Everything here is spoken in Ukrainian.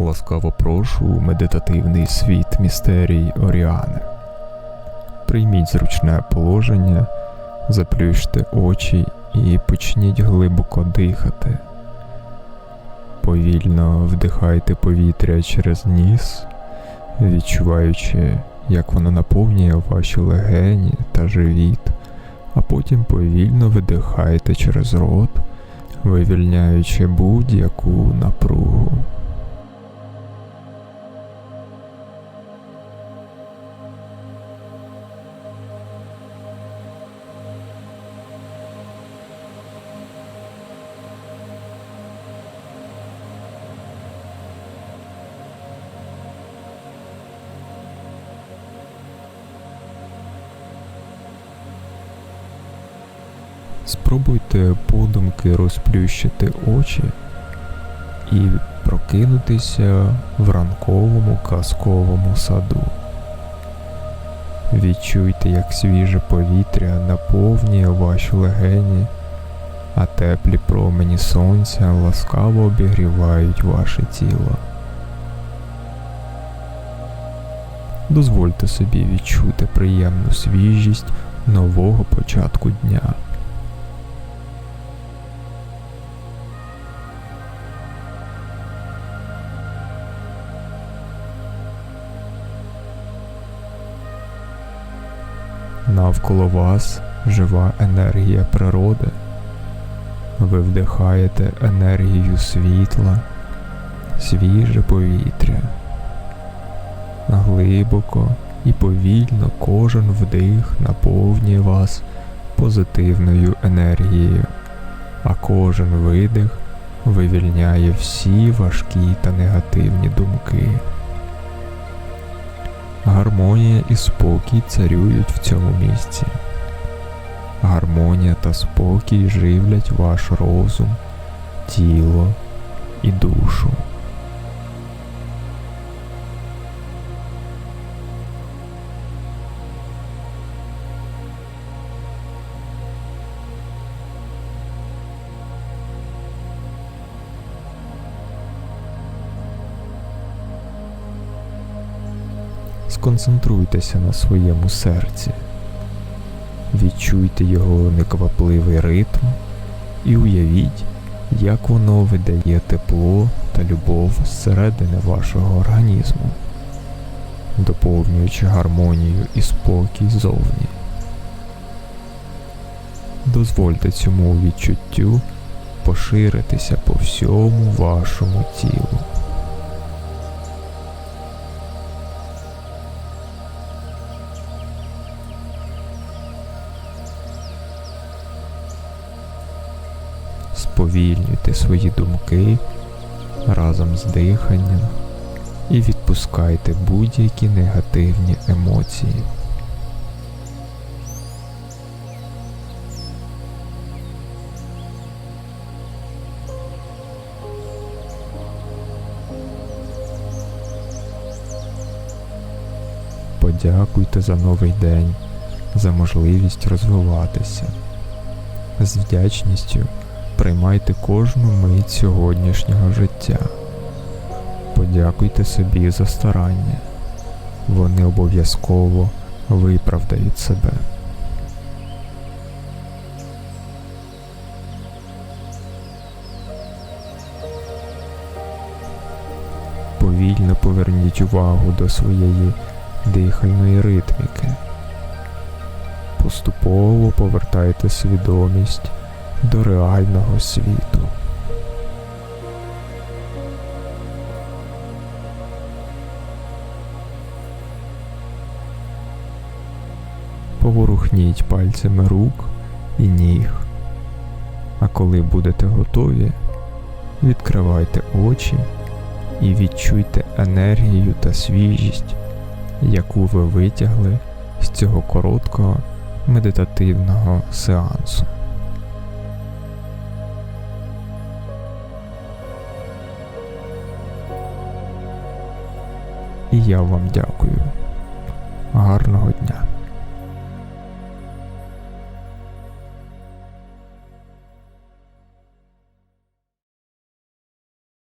Ласкаво прошу у медитативний світ містерій Оріани. Прийміть зручне положення, заплющте очі і почніть глибоко дихати. Повільно вдихайте повітря через ніс, відчуваючи, як воно наповнює ваші легені та живіт, а потім повільно видихайте через рот, вивільняючи будь-яку напругу. Спробуйте подумки розплющити очі і прокинутися в ранковому казковому саду. Відчуйте, як свіже повітря наповнює ваші легені, а теплі промені сонця ласкаво обігрівають ваше тіло. Дозвольте собі відчути приємну свіжість нового початку дня. Навколо вас жива енергія природи. Ви вдихаєте енергію світла, свіже повітря. Глибоко і повільно кожен вдих наповнює вас позитивною енергією, а кожен видих вивільняє всі важкі та негативні думки. Гармонія і спокій царюють в цьому місці. Гармонія та спокій живлять ваш розум, тіло і душу. Сконцентруйтеся на своєму серці, відчуйте його неквапливий ритм і уявіть, як воно видає тепло та любов зсередини вашого організму, доповнюючи гармонію і спокій зовні. Дозвольте цьому відчуттю поширитися по всьому вашому тілу. Сповільнюйте свої думки разом з диханням і відпускайте будь-які негативні емоції. Подякуйте за новий день, за можливість розвиватися. З вдячністю приймайте кожну мить сьогоднішнього життя. Подякуйте собі за старання. Вони обов'язково виправдають себе. Повільно поверніть увагу до своєї дихальної ритміки. Поступово повертайте свідомість до реального світу. Поворухніть пальцями рук і ніг. А коли будете готові, відкривайте очі і відчуйте енергію та свіжість, яку ви витягли з цього короткого медитативного сеансу. І я вам дякую. Гарного дня!